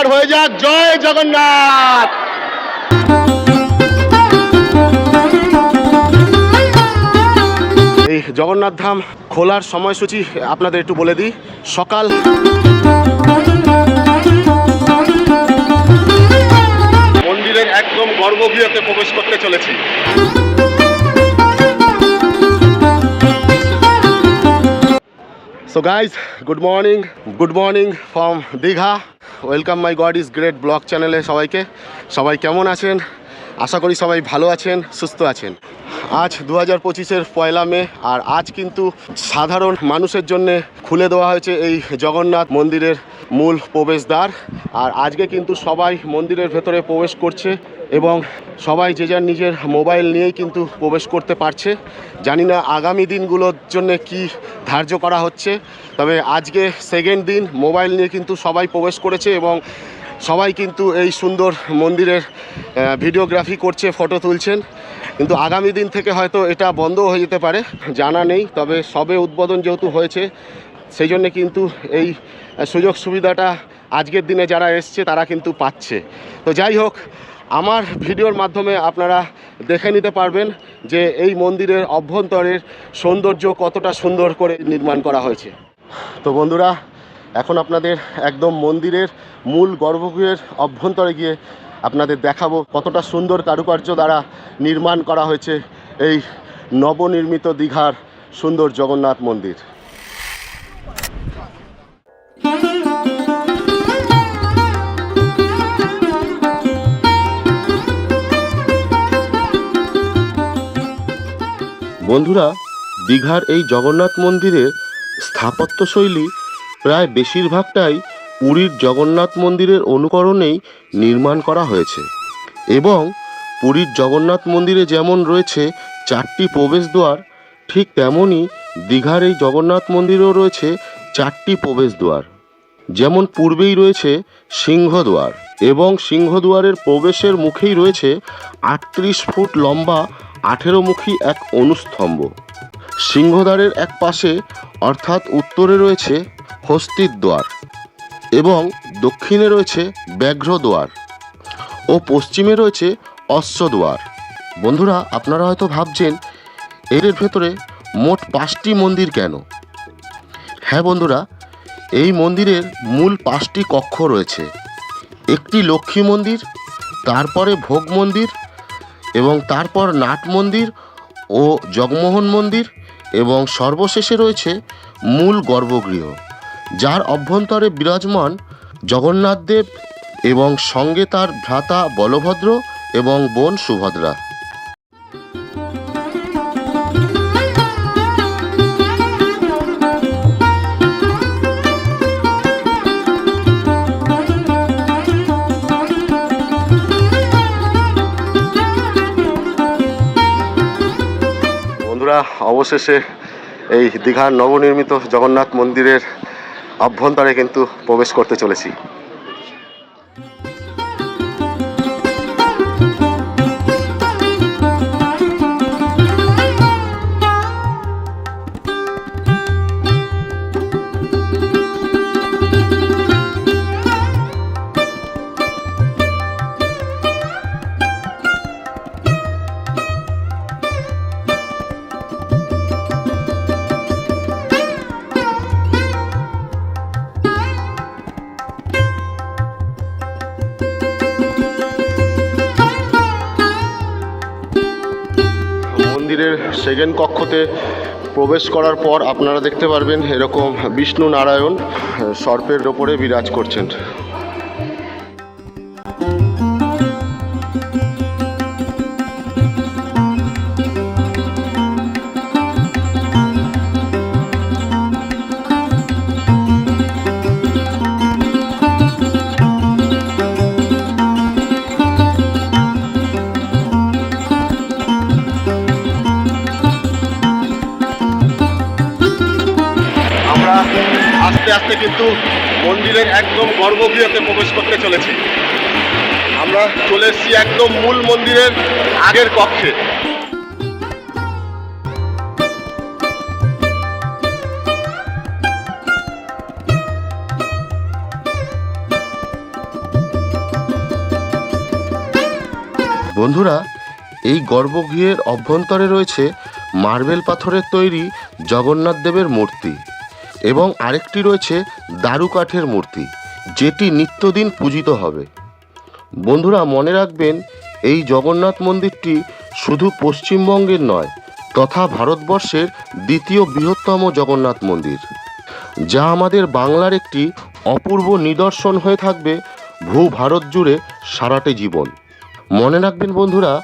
একবার হয়ে যাক জয় জগন্নাথ। এই জগন্নাথ ধাম খোলার সময়সূচি আপনাদের একটু বলে দিই। সকাল মন্দিরের একদম গর্ভগৃহতে প্রবেশ করতে চলেছি। So guys good morning good morning from Digha welcome my god is great vlog চ্যানেলে সবাইকে। সবাই কেমন আছেন? আশা করি সবাই ভালো আছেন, সুস্থ আছেন। আজ দু হাজার পঁচিশের পয়লা মে, আর আজ কিন্তু সাধারণ মানুষের জন্যে খুলে দেওয়া হয়েছে এই জগন্নাথ মন্দিরের মূল প্রবেশদ্বার। আর আজকে কিন্তু সবাই মন্দিরের ভেতরে প্রবেশ করছে। এবং সবাই যে যার নিজের মোবাইল নিয়েই কিন্তু প্রবেশ করতে পারছে। জানি না আগামী দিনগুলোর জন্য কি ধার্য করা হচ্ছে, তবে আজকে সেকেন্ড দিন মোবাইল নিয়ে কিন্তু সবাই প্রবেশ করেছে এবং সবাই কিন্তু এই সুন্দর মন্দিরের ভিডিওগ্রাফি করছে ফটো তুলছেন। কিন্তু আগামী দিন থেকে হয়তো এটা বন্ধ হয়ে যেতে পারে, জানা নেই। তবে সবে উদ্বোধন যেহেতু হয়েছে, সেই জন্য কিন্তু এই সুযোগ সুবিধাটা আজকের দিনে যারা এসছে তারা কিন্তু পাচ্ছে। তো যাই হোক আমার ভিডিওর মাধ্যমে আপনারা দেখে নিতে পারবেন যে এই মন্দিরের অভ্যন্তরের সৌন্দর্য কতটা সুন্দর করে নির্মাণ করা হয়েছে। তো বন্ধুরা, এখন আপনাদের একদম মন্দিরের মূল গর্ভগৃহের অভ্যন্তরে গিয়ে আপনাদের দেখাবো কতটা সুন্দর কারুকার্য দ্বারা নির্মাণ করা হয়েছে এই নবনির্মিত দীঘার সুন্দর জগন্নাথ মন্দির। বন্ধুরা, দীঘার এই জগন্নাথ মন্দিরের স্থাপত্যশৈলী প্রায় বেশিরভাগটাই পুরীর জগন্নাথ মন্দিরের অনুকরণেই নির্মাণ করা হয়েছে এবং পুরীর জগন্নাথ মন্দিরে যেমন রয়েছে চারটি প্রবেশদ্বার, ঠিক তেমনই দীঘার এই জগন্নাথ মন্দিরেও রয়েছে চারটি প্রবেশদ্বার। যেমন পূর্বেই রয়েছে সিংহদ্বার এবং সিংহদ্বারের প্রবেশের মুখেই রয়েছে আটত্রিশ ফুট লম্বা আঠেরোমুখী এক অনুস্তম্ভ। সিংহদ্বারের এক পাশে, অর্থাৎ উত্তরে রয়েছে হস্তির দ্বার এবং দক্ষিণে রয়েছে ব্যাঘ্রদ্বার ও পশ্চিমে রয়েছে অশ্বদ্বার বন্ধুরা, আপনারা হয়তো ভাবছেন এর ভেতরে মোট পাঁচটি মন্দির কেন? হ্যাঁ বন্ধুরা, এই মন্দিরের মূল পাঁচটি কক্ষ রয়েছে। একটি লক্ষ্মী মন্দির, তারপরে ভোগ মন্দির এবং তারপর নাট মন্দির ও জগমোহন মন্দির এবং সর্বশেষে রয়েছে মূল গর্ভগৃহ, যার অভ্যন্তরে বিরাজমান জগন্নাথদেব এবং সঙ্গে তার ভ্রাতা বলভদ্র এবং বোন সুভদ্রা। অবশেষে এই দীঘার নবনির্মিত জগন্নাথ মন্দিরের অভ্যন্তরে কিন্তু প্রবেশ করতে চলেছি। সেকেন্ড কক্ষতে প্রবেশ করার পর আপনারা দেখতে পারবেন এরকম বিষ্ণু নারায়ণ সর্পের ওপরে বিরাজ করছেন। আস্তে আস্তে কিন্তু মন্দিরের একদম গর্ভগৃহতে প্রবেশ করতে চলেছি। আমরা চলে এসেছি একদম মূল মন্দিরের আগের কক্ষে। বন্ধুরা, এই গর্ভগৃহের অভ্যন্তরে রয়েছে মার্বেল পাথরের তৈরি জগন্নাথ দেবের মূর্তি। এবং আরেকটি রয়েছে দারু কাঠের মূর্তি, যেটি নিত্যদিন পূজিত হবে। বন্ধুরা, মনে রাখবেন, এই জগন্নাথ মন্দিরটি শুধু পশ্চিমবঙ্গের নয়, তথা ভারতবর্ষের দ্বিতীয় বৃহত্তম জগন্নাথ মন্দির, যা আমাদের বাংলার একটি অপূর্ব নিদর্শন হয়ে থাকবে ভূ ভারত জুড়ে সারাটে জীবন। মনে রাখবেন বন্ধুরা,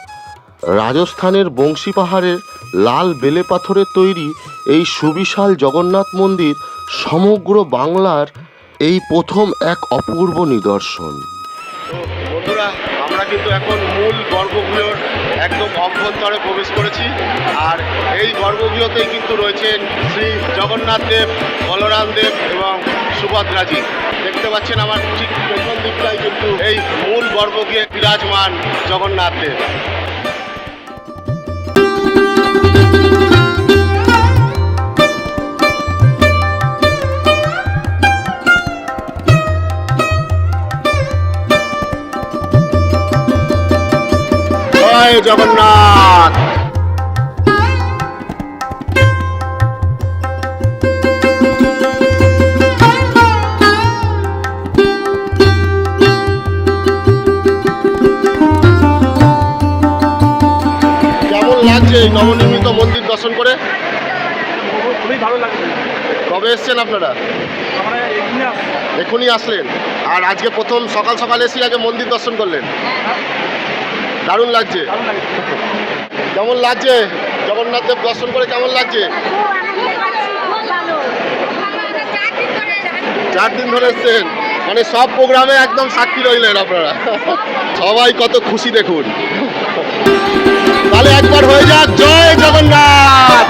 রাজস্থানের বংশী পাহাড়ের লাল বেলে পাথরের তৈরি এই সুবিশাল জগন্নাথ মন্দির সমগ্র বাংলার এই প্রথম এক অপূর্ব নিদর্শন। আমরা কিন্তু এখন মূল গর্ভগৃহর একদম অভ্যন্তরে প্রবেশ করেছি। আর এই গর্ভগৃহতেই কিন্তু রয়েছেন শ্রী জগন্নাথ দেব, বলরাম দেব এবং সুভদ্রাজি। দেখতে পাচ্ছেন আমার ঠিক পেছন দিকটাই কিন্তু এই মূল গর্ভগৃহে বিরাজমান জগন্নাথ দেব। জগন্নাথ। কেমন লাগছে এই নবনির্মিত মন্দির দর্শন করে? খুবই ভালো লাগছে। কবে এসছেন আপনারা? এখনই আসলেন। আর আজকে প্রথম সকাল সকাল এসে আগে মন্দির দর্শন করলেন। দারুণ লাগছে। কেমন লাগছে? জগন্নাথ দেব দর্শন করে কেমন লাগছে? চার দিন ধরে এসছেন। মানে সব প্রোগ্রামে একদম সাক্ষী রইলেন আপনারা। সবাই কত খুশি দেখুন। তাহলে একবার হয়ে যাক। জয় জগন্নাথ!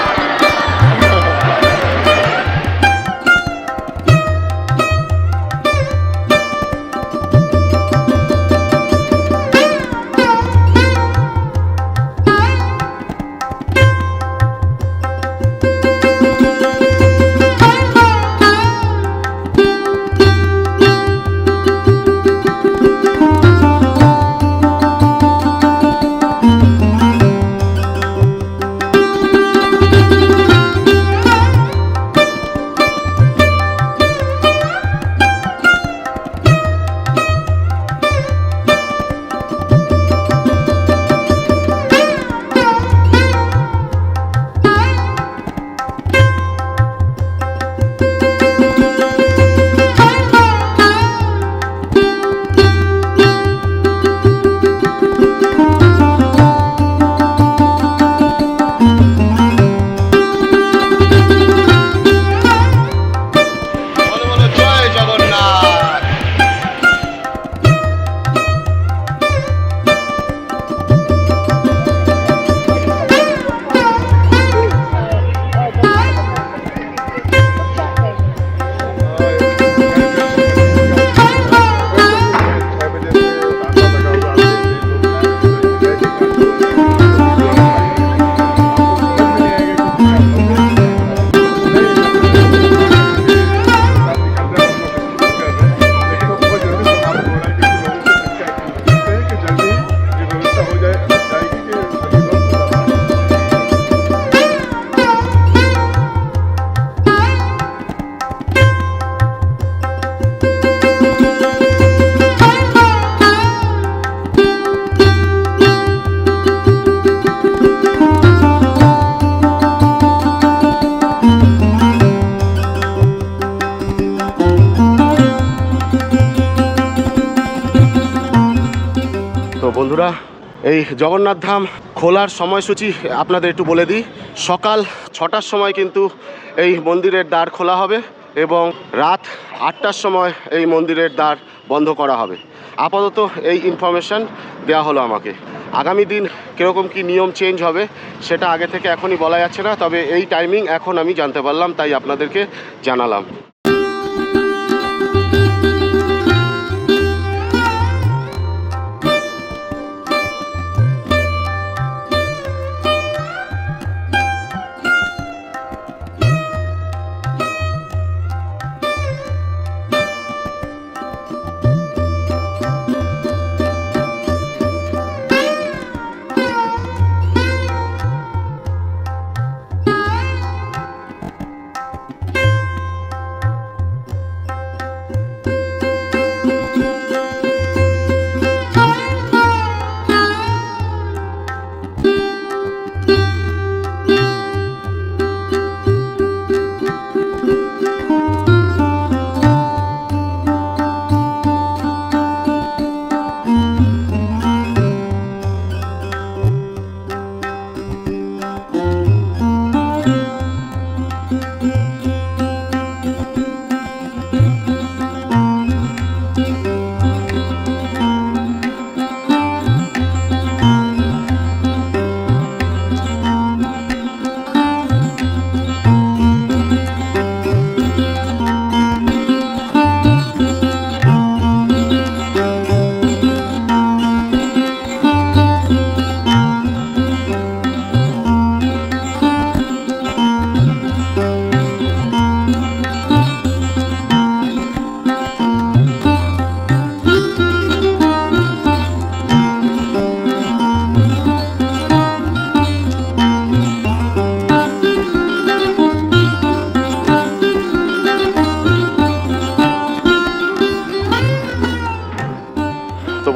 বন্ধুরা, এই জগন্নাথ ধাম খোলার সময়সূচি আপনাদের একটু বলে দিই। সকাল ছটার সময় কিন্তু এই মন্দিরের দ্বার খোলা হবে এবং রাত আটটার সময় এই মন্দিরের দ্বার বন্ধ করা হবে। আপাতত এই ইনফরমেশান দেওয়া হলো আমাকে। আগামী দিন কীরকম কি নিয়ম চেঞ্জ হবে সেটা আগে থেকে এখনই বলা যাচ্ছে না, তবে এই টাইমিং এখন আমি জানতে পারলাম, তাই আপনাদেরকে জানালাম।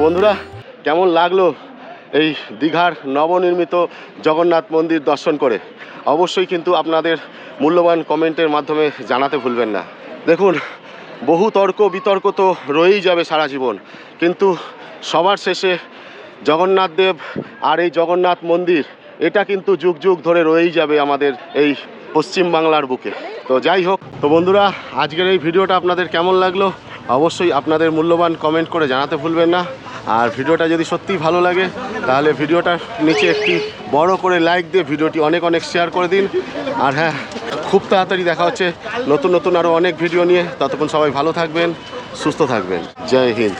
বন্ধুরা, কেমন লাগল এই দীঘার নবনির্মিত জগন্নাথ মন্দির দর্শন করে? অবশ্যই কিন্তু আপনাদের মূল্যবান কমেন্টের মাধ্যমে জানাতে ভুলবেন না। দেখুন, বহু তর্ক বিতর্ক তো রয়েই যাবে সারা জীবন, কিন্তু সবার শেষে জগন্নাথ দেব আর এই জগন্নাথ মন্দির, এটা কিন্তু যুগ যুগ ধরে রয়েই যাবে আমাদের এই পশ্চিম বাংলার বুকে। তো যাই হোক, তো বন্ধুরা, আজকের এই ভিডিওটা আপনাদের কেমন লাগল? অবশ্যই আপনাদের মূল্যবান কমেন্ট করে জানাতে ভুলবেন না। আর ভিডিওটা যদি সত্যিই ভালো লাগে, তাহলে ভিডিওটার নিচে একটি বড় করে লাইক দিয়ে ভিডিওটি অনেক অনেক শেয়ার করে দিন। আর হ্যাঁ খুব তাড়াতাড়ি দেখা হচ্ছে নতুন নতুন আরও অনেক ভিডিও নিয়ে। ততক্ষণ সবাই ভালো থাকবেন, সুস্থ থাকবেন। জয় হিন্দ।